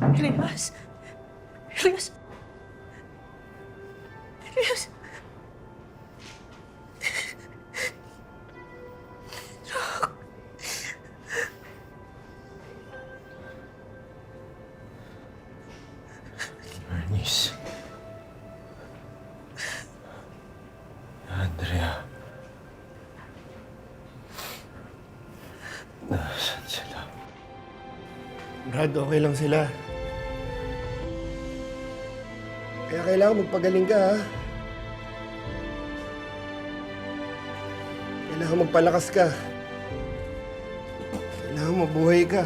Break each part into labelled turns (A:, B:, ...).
A: Elias! Elias! Elias!
B: Bernice. Andrea. Nasaan sila?
C: Brad, okay lang sila. Kaya kailangan magpagaling ka, ha? Kailangan magpalakas ka. Kailangan mabuhay ka.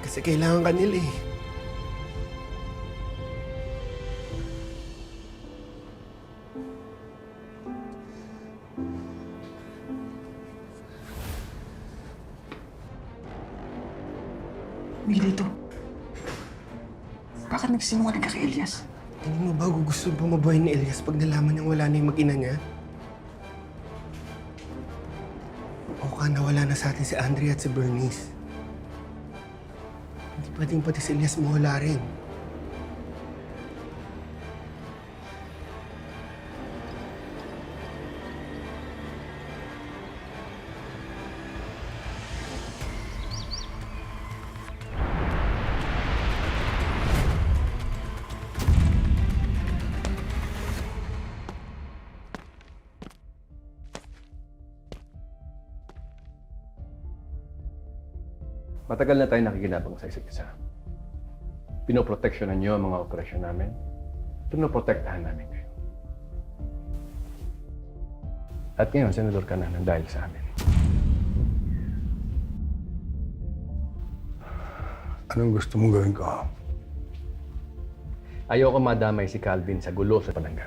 C: Kasi kailangan ka nila eh.
A: Milito. Bakit nagsinungaling ka kay Elias?
C: Hindi mo ba gusto pa mabuhay ni Elias pag nalaman niyang wala na yung mag-ina niya? O ka na wala na sa atin si Andrea at si Bernice. Hindi pwedeng pati si Elias mawala rin.
B: Matagal na tayo nakikinabang sa isa't isa. Pinoproteksyonan niyo ang mga operasyon namin. Pinoprotektahan namin kayo. At ngayon, senador ka na ng dahil sa amin.
D: Anong gusto mong gawin ko?
B: Ayoko madamay si Calvin sa gulo sa palangga.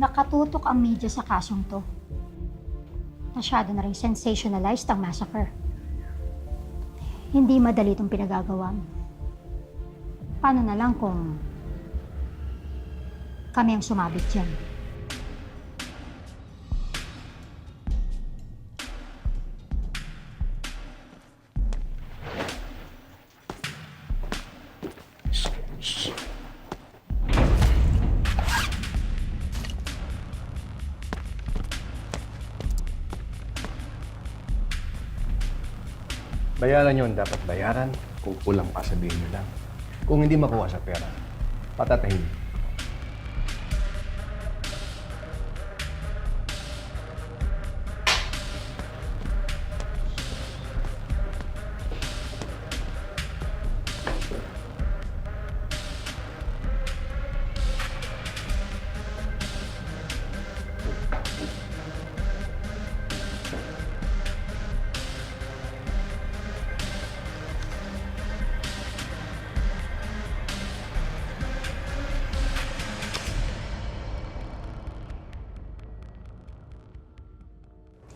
E: Nakatutok ang media sa kasong to. Masyado na rin sensationalized ang massacre. Hindi madali itong pinagagawa. Paano na lang kung kami ang sumabit dyan?
B: Bayaran ang dapat bayaran. Kung kulang pa, sabihin niyo lang. Kung hindi makuha sa pera, patatahin.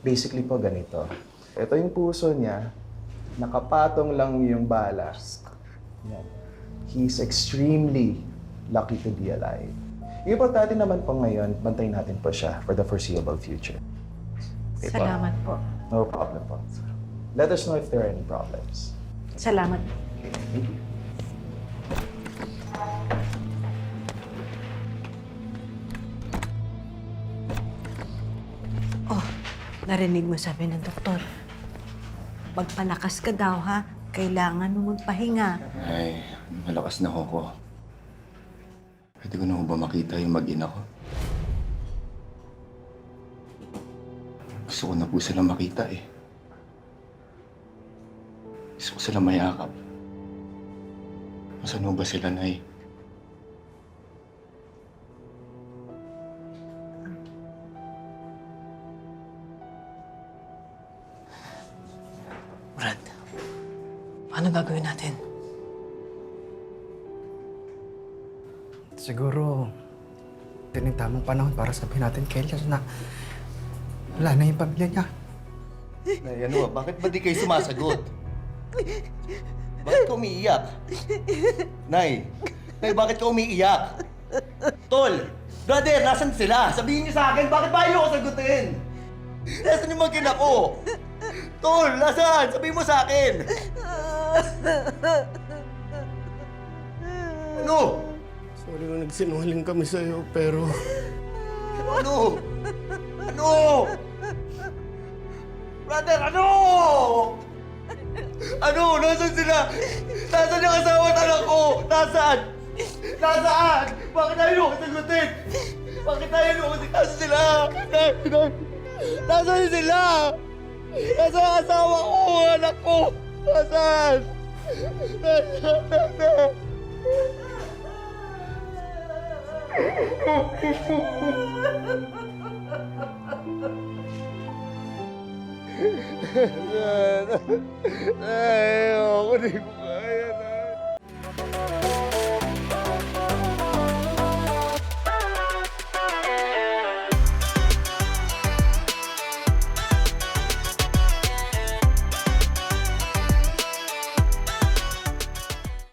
F: Basically po ganito. Ito yung puso niya, nakapatong lang yung balas. Yan. He's extremely lucky to be alive. Yung importante naman po ngayon, bantayin natin po siya for the foreseeable future. Okay po?
A: Salamat po.
F: No problem po. Let us know if there are any problems.
A: Salamat.
F: Okay, thank you.
G: Narinig mo sabi ng doktor. Magpalakas ka daw, ha? Kailangan mo magpahinga.
D: Ay, malakas na ako ko. Pwede ko na ho ba makita yung mag-ina ko? Gusto ko na po sila makita eh. Gusto ko sila mayakap. Masan ho ba sila, Nay?
A: Paano gagawin natin?
H: Siguro, na yung tamang panahon para sabihin natin kay Elias na wala na yung pamilya niya.
I: Nay, ano ba? Bakit ba di kayo sumasagot? Bakit ka umiiyak? Nay, Nay, bakit ka umiiyak? Tol, brother, nasan sila? Sabihin niyo sa akin, bakit ba ayaw ko sagutin? Nasaan yung mga ko? Tol, nasaan? Sabihin mo sa akin. Ano?
C: Sorry kung nagsinungaling kami sa'yo, pero...
I: Ano? Ano? Brother, ano? Ano? Nasaan sila? Nasaan yung asawa at anak ko? Nasaan? Nasaan? Bakit tayo mo sagutin? Bakit tayo mo Nasaan sila? Nasaan? Nasaan sila? Nasaan ang asawa ko? Anak ko? Nasaan? Nasaan? Nasaan? Ay, ako di ko